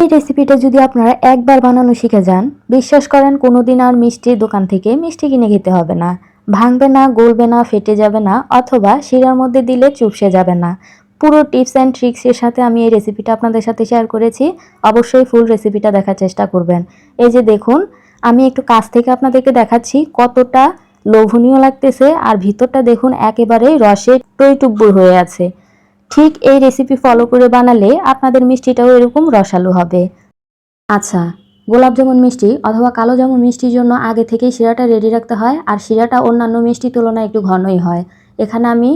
এই রেসিপিটা যদি আপনারা একবার বানানো শিখে যান, বিশ্বাস করেন কোনোদিন আর মিষ্টির দোকান থেকে মিষ্টি কিনে খেতে হবে না। ভাঙবে না, গলবে না, ফেটে যাবে না, অথবা শিরার মধ্যে দিলে চুপসে যাবে না। পুরো টিপস অ্যান্ড ট্রিক্সের সাথে আমি এই রেসিপিটা আপনাদের সাথে শেয়ার করেছি। অবশ্যই ফুল রেসিপিটা দেখার চেষ্টা করবেন। এই যে দেখুন, আমি একটু কাছ থেকে আপনাদেরকে দেখাচ্ছি কতটা লোভনীয় লাগতেছে। আর ভিতরটা দেখুন একেবারেই রসে টইটুব্বুর হয়ে আছে। ঠিক এই রেসিপি ফলো করে বানালে আপনাদের মিষ্টিটাও এরকম রসালো হবে। আচ্ছা গোলাপ জামুন মিষ্টি অথবা কালো জামুন মিষ্টির জন্য আগে থেকেই শিরাটা রেডি রাখতে হয় আর শিরাটা অন্যান্য মিষ্টির তুলনায় একটু ঘনই হয়। এখানে আমি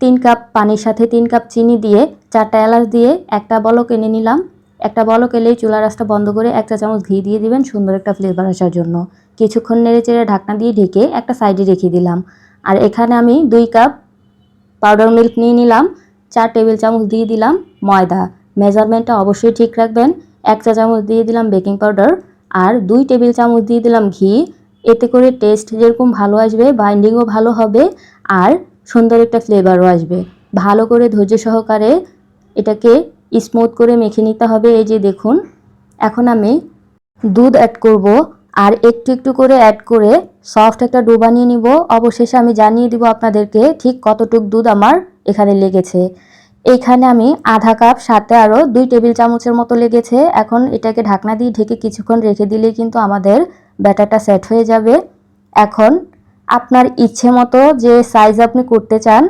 তিন কাপ পানির সাথে তিন কাপ চিনি দিয়ে চারটা এলাচ দিয়ে একটা বলক এনে নিলাম। একটা বলক এলেই চুলা রাস্তা বন্ধ করে একটা চামচ ঘি দিয়ে দিবেন সুন্দর একটা ফ্লেভার আসার জন্য। কিছুক্ষণ নেড়ে চেড়ে ঢাকনা দিয়ে ঢেকে একটা সাইডে রেখে দিলাম। আর এখানে আমি দুই কাপ পাউডার মিল্ক নিয়ে নিলাম। চার টেবিল চামচ দিয়ে দিলাম ময়দা। মেজারমেন্টটা অবশ্যই ঠিক রাখবেন। এক চা চামচ দিয়ে দিলাম বেকিং পাউডার আর দুই টেবিল চামচ দিয়ে দিলাম ঘি। এতে করে টেস্ট যেরকম ভালো আসবে, বাইন্ডিংও ভালো হবে আর সুন্দর একটা ফ্লেভারও আসবে। ভালো করে ধৈর্য সহকারে এটাকে স্মুথ করে মেখে নিতে হবে। এই যে দেখুন, এখন আমি দুধ অ্যাড করব আর একটু একটু করে অ্যাড করে সফট একটা ডো বানিয়ে নিব। অবশেষে আমি জানিয়ে দিব আপনাদেরকে ঠিক কতটুক দুধ আমার এখানে লেগেছে। এখানে আমি আধা কাপ, সাথে আরও দুই টেবিল চামচের মতো লেগেছে। এখন এটাকে ঢাকনা দিয়ে ঢেকে কিছুক্ষণ রেখে দিলেই কিন্তু আমাদের ব্যাটারটা সেট হয়ে যাবে। এখন আপনার ইচ্ছে মতো যে সাইজ আপনি করতে চান,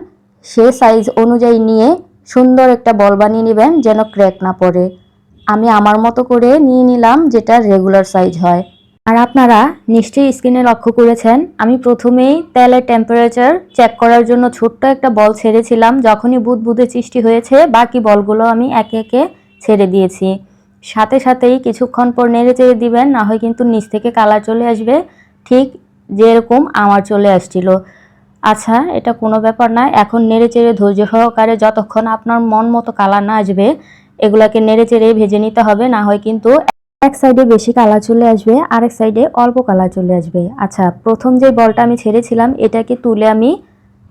সে সাইজ অনুযায়ী নিয়ে সুন্দর একটা বল বানিয়ে নেবেন যেন ক্র্যাক না পড়ে। আমি আমার মতো করে নিয়ে নিলাম যেটা রেগুলার সাইজ হয়। আর আপনারা নিশ্চয়ই স্ক্রিনে লক্ষ্য করেছেন, আমি প্রথমেই তেলের টেম্পারেচার চেক করার জন্য ছোট্ট একটা বল ছেড়েছিলাম, যখনই বুধে সৃষ্টি হয়েছে, বাকি বলগুলো আমি একে একে ছেড়ে দিয়েছি। সাথে সাথেই কিছুক্ষণ পর নেড়ে চেড়ে দিবেন, না হয় কিন্তু নিচ থেকে কালার চলে আসবে, ঠিক যেরকম আমার চলে আসছিল। আচ্ছা এটা কোনো ব্যাপার না, এখন নেড়ে চেড়ে ধৈর্য সহকারে যতক্ষণ আপনার মন মতো কালার না আসবে, এগুলাকে নেড়ে চেড়ে ভেজে নিতে হবে, না হয় কিন্তু এক সাইডে বেশি কালার চলে আসবে, আরেক সাইডে অল্প কালার চলে আসবে। আচ্ছা প্রথম যে বলটা আমি ছেড়েছিলাম, এটাকে তুলে আমি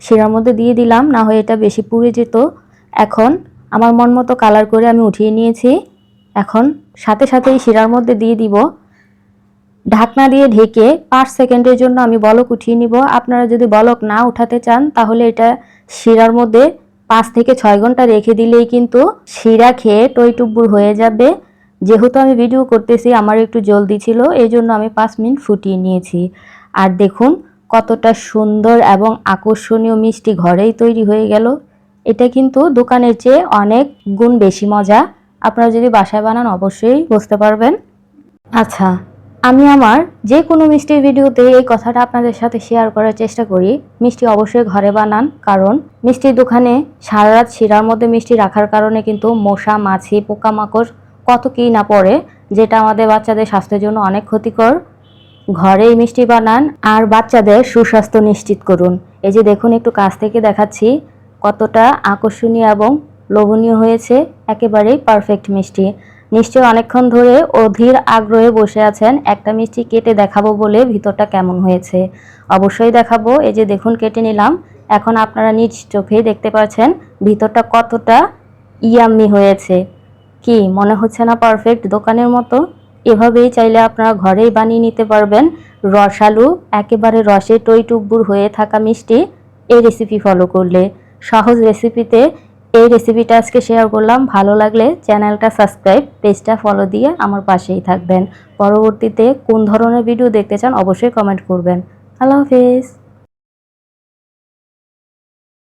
শিরার মধ্যে দিয়ে দিলাম, না হয় এটা বেশি পুড়ে যেত। এখন আমার মন মতো কালার করে আমি উঠিয়ে নিয়েছি। এখন সাথে সাথেই শিরার মধ্যে দিয়ে দিব। ঢাকনা দিয়ে ঢেকে পাঁচ সেকেন্ডের জন্য আমি বলক উঠিয়ে নিব। আপনারা যদি বলক না উঠাতে চান, তাহলে এটা শিরার মধ্যে পাঁচ থেকে ছয় ঘণ্টা রেখে দিলেই কিন্তু শিরা খেয়ে টইটুব্বুর হয়ে যাবে। যেহেতু আমি ভিডিও করতেছি আমার একটু জলদি ছিল এই জন্য আমি পাঁচ মিনিট ফুটিয়ে নিয়েছি। আর দেখুন, কতটা সুন্দর এবং আকর্ষণীয় মিষ্টি ঘরেই তৈরি হয়ে গেল। এটা কিন্তু দোকানের চেয়ে অনেক গুণ বেশি মজা। আপনারা যদি বাসায় বানান, অবশ্যই বুঝতে পারবেন। আচ্ছা আমি আমার যে কোনো মিষ্টির ভিডিওতে এই কথাটা আপনাদের সাথে শেয়ার করার চেষ্টা করি। মিষ্টি অবশ্যই ঘরে বানান, কারণ মিষ্টির দোকানে সারা রাত শিরার মধ্যে মিষ্টি রাখার কারণে কিন্তু মশা, মাছি, পোকামাকড় কত কী না পড়ে, যেটা আমাদের বাচ্চাদের স্বাস্থ্যের জন্য অনেক ক্ষতিকর। ঘরেই মিষ্টি বানান আর বাচ্চাদের সুস্বাস্থ্য নিশ্চিত করুন। এই যে দেখুন, একটু কাছ থেকে দেখাচ্ছি কতটা আকর্ষণীয় এবং লোভনীয় হয়েছে। একেবারেই পারফেক্ট মিষ্টি। নিশ্চয়ই অনেকক্ষণ ধরে অধীর আগ্রহে বসে আছেন, একটা মিষ্টি কেটে দেখাবো বলে ভিতরটা কেমন হয়েছে। অবশ্যই দেখাবো। এই যে দেখুন, কেটে নিলাম। এখন আপনারা নিজ চোখেই দেখতে পাচ্ছেন ভিতরটা কতটা ইয়াম্মি হয়েছে। কি মনে হচ্ছে না পারফেক্ট দোকানের মতো? এভাবেই চাইলে আপনারা ঘরেই বানিয়ে নিতে পারবেন। রসালু, একেবারে রসে টইটুব্বুর হয়ে থাকা মিষ্টি, এই রেসিপি ফলো করলে। সহজ রেসিপিতে এই রেসিপিটা আজকে শেয়ার করলাম। ভালো লাগলে চ্যানেলটা সাবস্ক্রাইব পেজটা ফলো দিয়ে আমার পাশেই থাকবেন। পরবর্তীতে কোন ধরনের ভিডিও দেখতে চান অবশ্যই কমেন্ট করবেন। আল্লাহ হাফেজ।